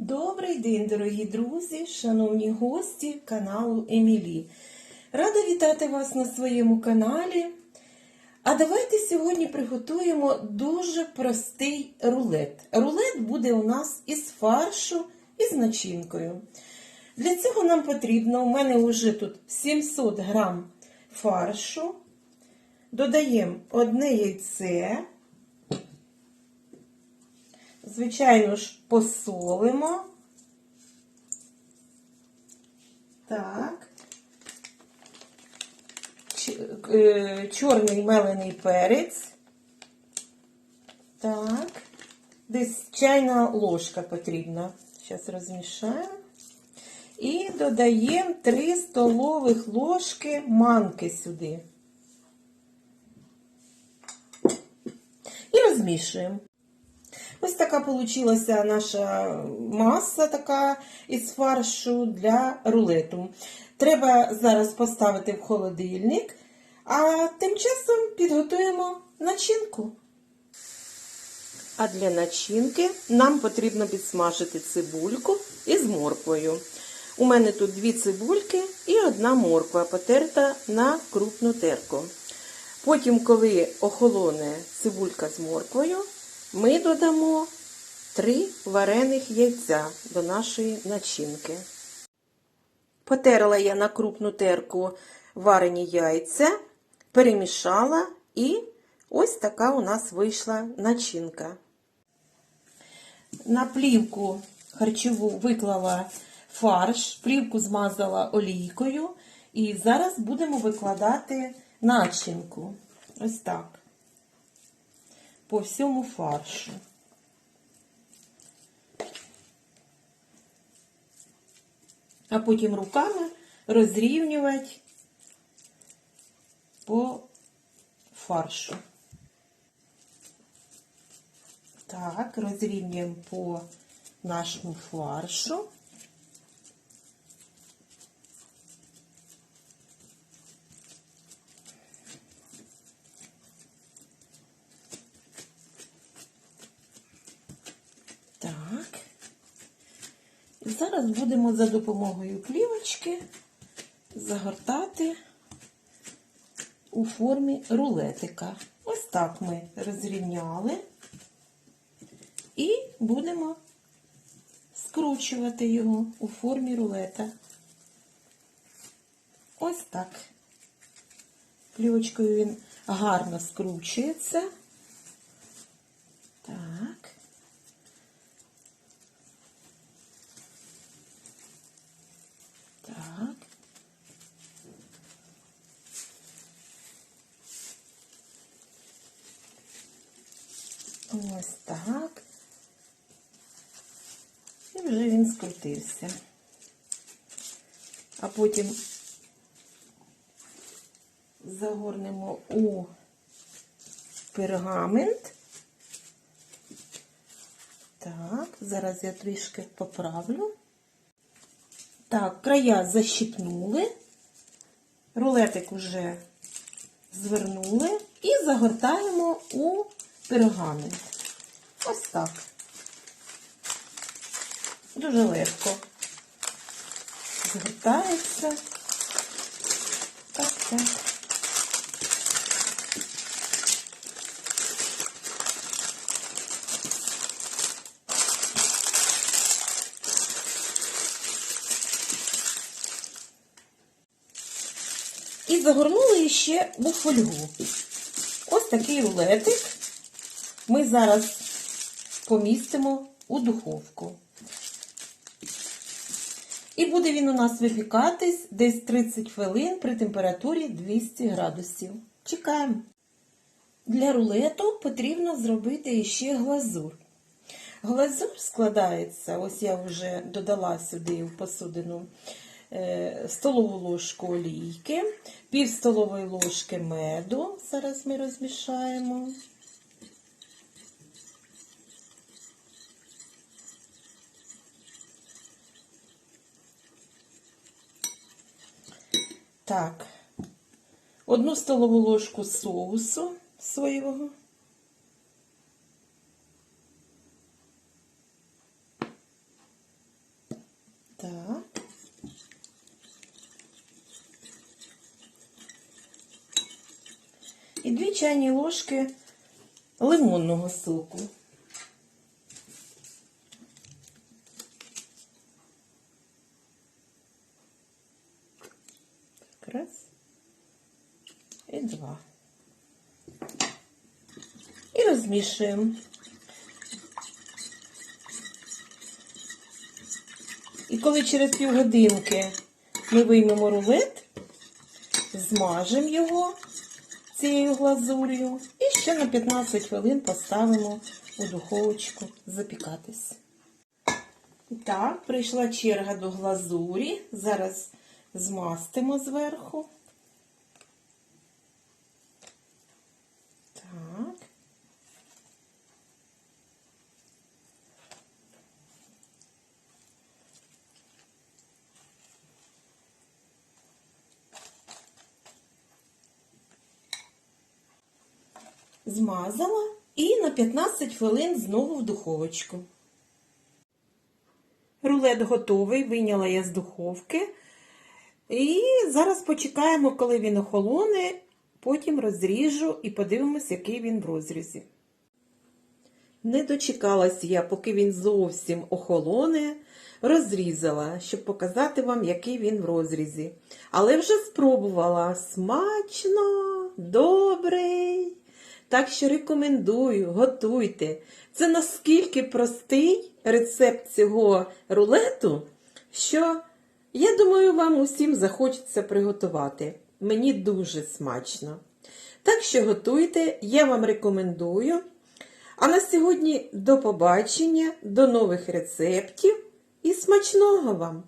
Добрий день, дорогі друзі, шановні гості каналу Емілі. Рада вітати вас на своєму каналі. А давайте сьогодні приготуємо дуже простий рулет. Рулет буде у нас із фаршу і з начинкою. Для цього нам потрібно, у мене вже тут 700 грам фаршу. Додаємо одне яйце. Звичайно ж, посолимо. Так. Е, Чорний мелений перець. Так. Десь чайна ложка потрібна. Зараз розмішаємо. І додаємо 3 столових ложки манки сюди. І розмішуємо. Ось така получилася наша маса така із фаршу для рулету. Треба зараз поставити в холодильник, а тим часом підготуємо начинку. А для начинки нам потрібно підсмажити цибульку із морквою. У мене тут дві цибульки і одна морква, потерта на крупну терку. Потім, коли охолоне цибулька з морквою, ми додамо 3 варених яйця до нашої начинки. Потерла я на крупну терку варені яйця, перемішала і ось така у нас вийшла начинка. На плівку харчову виклала фарш, плівку змазала олійкою і зараз будемо викладати начинку. Ось так по всьому фаршу. А потім руками розрівнювати по фаршу. Так, розрівнюємо по нашому фаршу. Так. Зараз будемо за допомогою плівочки загортати у формі рулетика. Ось так ми розрівняли і будемо скручувати його у формі рулета. Ось так. Плівочкою він гарно скручується. Так. Так. Ось так. І вже він скрутився. А потім загорнемо у пергамент. Так, зараз я трішки поправлю. Так, края защипнули, рулетик уже звернули і загортаємо у пергамент. Ось так. Дуже легко. Згортається. Так, так. І загорнули ще у фольгу. Ось такий рулетик ми зараз помістимо у духовку. І буде він у нас випікатись десь 30 хвилин при температурі 200 градусів. Чекаємо. Для рулету потрібно зробити ще глазур. Глазур складається, ось я вже додала сюди в посудину е, столову ложку олійки, пів столової ложки меду. Зараз ми розмішаємо. Так, одну столову ложку соусу соєвого. Так. І дві чайні ложки лимонного соку. Раз. І два. І розмішуємо. І коли через півгодинки ми виймемо рулет, змажемо його цією глазур'ю і ще на 15 хвилин поставимо у духовочку запікатись. Так, прийшла черга до глазурі. Зараз змастимо зверху. Так. Змазала і на 15 хвилин знову в духовочку. Рулет готовий, вийняла я з духовки. І зараз почекаємо, коли він охолоне, потім розріжу і подивимось, який він в розрізі. Не дочекалась я, поки він зовсім охолоне, розрізала, щоб показати вам, який він в розрізі. Але вже спробувала смачно, добрий. Так що рекомендую, готуйте. Це наскільки простий рецепт цього рулету, що я думаю, вам усім захочеться приготувати. Мені дуже смачно. Так що готуйте, я вам рекомендую. А на сьогодні до побачення, до нових рецептів і смачного вам!